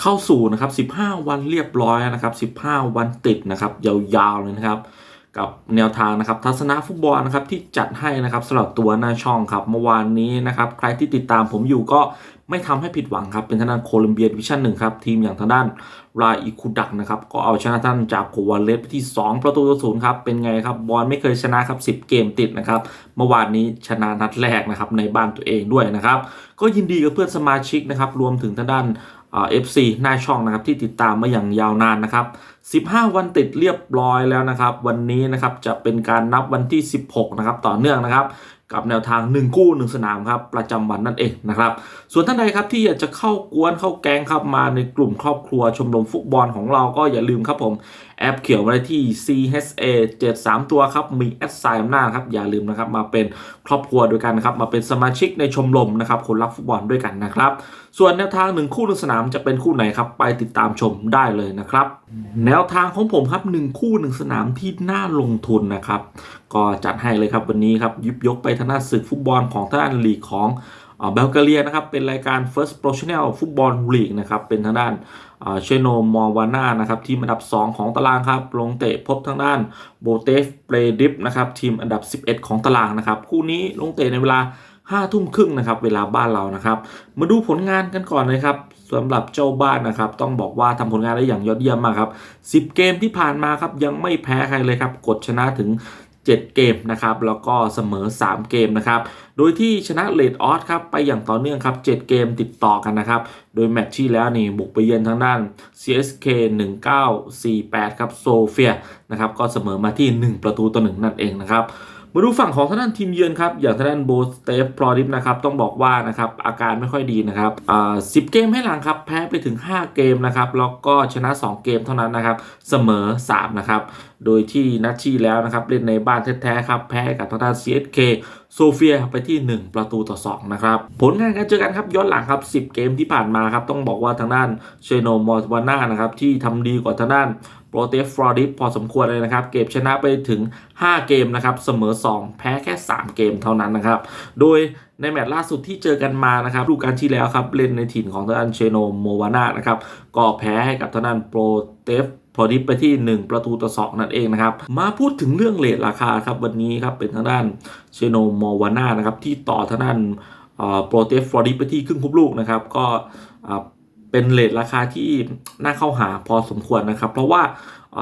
เข้าสู่นะครับ 15 วันเรียบร้อยนะครับ 15 วันติดนะครับยาวๆเลยนะครับ กับแนวทางนะครับทัศนะฟุตบอลนะครับที่จัดให้นะครับสำหรับตัวหน้าช่องครับเมื่อวานนี้นะครับใครที่ติดตามผมอยู่ก็ไม่ทำให้ผิดหวังครับเป็นทางด้านโคลัมเบียดิวิชั่นหนึ่งครับทีมอย่างทางด้านราอิคุดักนะครับก็เอาชนะท่านจากโกวาเลสไปที่ 2 ประตูต่อศูนย์ครับเป็นไงครับบอลไม่เคยชนะครับ 10 เกมติดนะครับเมื่อวานนี้ชนะนัดแรกนะครับในบ้านตัวเองด้วยนะครับก็ยินดีกับเพื่อนสมาชิกนะครับรวมถึงทางด้าน เอฟซีหน้าช่องนะครับที่ติดตามมาอย่างยาวนานนะครับ 15 วันติดเรียบร้อยแล้วนะครับ วันนี้นะครับจะเป็นการนับวันที่ 16 นะครับ ต่อเนื่องนะครับ กับแนวทาง 1 คู่ 1 สนามครับประจำวันนั่นเองนะครับ ส่วนท่านใดครับที่อยากจะเข้ากวนเข้าแกงครับมาในกลุ่มครอบครัวชมรมฟุตบอลของเราก็อย่าลืมครับผมแอปเขียวมาได้ที่ CHA 73 ตัวครับมีแอดไซน์หน้าครับอย่าลืมนะครับมาเป็นครอบครัวด้วยกันนะครับมาเป็นสมาชิกในชมรมนะครับคนรักฟุตบอลด้วยกันนะครับส่วนแนวทางหนึ่งคู่หนึ่งสนามจะเป็นคู่ไหนครับไปติดตามชมได้เลยนะครับ แนวทางของผมครับหนึ่งคู่หนึ่งสนามที่น่าลงทุนนะครับก็จัดให้เลยครับวันนี้ครับยิบยกไปทางด้านศึกฟุตบอลของทางด้านลีกของเบลกาเรียนะครับเป็นรายการ First Professional Football League นะครับเป็นทางด้านเชโนมอวาน่านะครับทีมอันดับ 2 ของตารางครับลงเตะพบทางด้านโบเตฟเปรดิฟนะครับทีมอันดับ 11 ของตารางนะครับคู่นี้ลงเตะในเวลา5ทุ่มครึ่งนะครับเวลาบ้านเรานะครับ มาดูผลงานกันก่อนเลยครับสำหรับเจ้าบ้านนะครับ ต้องบอกว่าทำผลงานได้อย่างยอดเยี่ยมมากครับ 10 เกมที่ผ่านมาครับยังไม่แพ้ใครเลยครับกดชนะถึง 7 เกมนะครับแล้วก็เสมอ 3 เกมนะครับโดยที่ชนะเลดออสครับไปอย่างต่อเนื่องครับ 7 เกมติดต่อกันนะครับโดยแมตช์ที่แล้วนี่บุกไปเยือนทางด้าน CSK 1948 ครับโซเฟียนะครับก็เสมอมาที่ 1 ประตูต่อ 1 นั่นเองนะครับ มาดูฝั่งของทางด้านทีมเยือนครับ อย่างทางด้านโบสเตฟพรอริฟนะครับ ต้องบอกว่านะครับ อาการไม่ค่อยดีนะครับอ่าสิเกมให้หลังครับ แพ้ไปถึง 5 เกมนะครับ แล้วก็ชนะ 2 เกมเท่านั้นนะครับ เสมอ 3 นะครับ โดยที่นัดที่แล้วนะครับ เล่นในบ้านแท้ๆครับ แพ้กับทางด้าน CSK โซเฟียไปที่ 1 ประตูต่อ 2 นะครับ ผลงานการเจอกันครับย้อนหลังครับ 10 เกมที่ผ่านมาครับ ต้องบอกว่าทางด้านเชโนมอสวาน่านะครับ ที่ทำดีกว่าทางด้านโปรเตฟฟลอริสพอสมควรเลยนะครับ เก็บชนะไปถึง 5 เกมนะครับ เสมอ 2 แพ้แค่ 3 เกมเท่านั้นนะครับ โดยในแมตช์ล่าสุดที่เจอกันมานะครับดูการที่แล้วครับเล่นในถิ่นของทางด้านเชโนโมวาน่านะครับก็แพ้ให้กับทางด้านโปรเตฟ พอดิฟไปที่ 1 ประตูต่อ 2 นั่นเองนะครับ มาพูดถึงเรื่องเลทราคาครับวันนี้ครับเป็นทางด้านเชโนโมวาน่านะครับที่ต่อทางด้านโปรเตฟฟลอริสไปที่ครึ่งคุบลูกนะครับ ก็เป็นเลทราคาที่น่าเข้าหาพอสมควรนะครับ เพราะว่า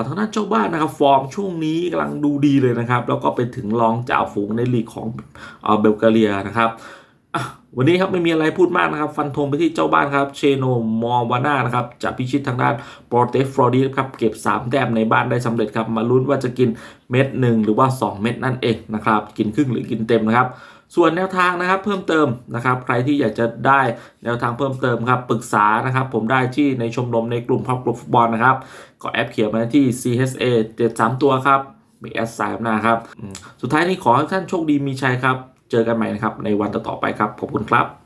ทางด้านเจ้าบ้านนะครับฟอร์มช่วงนี้กำลังดูดีเลยนะครับ แล้วก็ไปถึงรองจ่าฝูงในลีกของเบลกาเรียนะครับ วันนี้ครับไม่มีอะไรพูดมากนะครับ ฟันธงไปที่เจ้าบ้านครับเชโนมอวาน่านะครับจะพิชิตทางด้านโปรเตฟฟลอรีครับเก็บ 3 แต้มในบ้านได้สำเร็จครับ มาลุ้นว่าจะกินเม็ดหนึ่งหรือว่า 2 เม็ดนั่นเองนะครับ กินครึ่งหรือกินเต็มนะครับ ส่วนแนวทางนะครับเพิ่มเติมนะครับ ใครที่อยากจะได้แนวทางเพิ่มเติมครับปรึกษานะครับ ผมได้ที่ในชมรมในกลุ่มครอบครัวฟุตบอลนะครับก็แอปเขียนมาที่ CHA 73ตัวครับมีแอดไซน์นะครับสุดท้ายนี้ขอให้ท่านโชคดีมีชัยครับ เจอกันใหม่นะครับในวันต่อๆไปครับ ขอบคุณครับ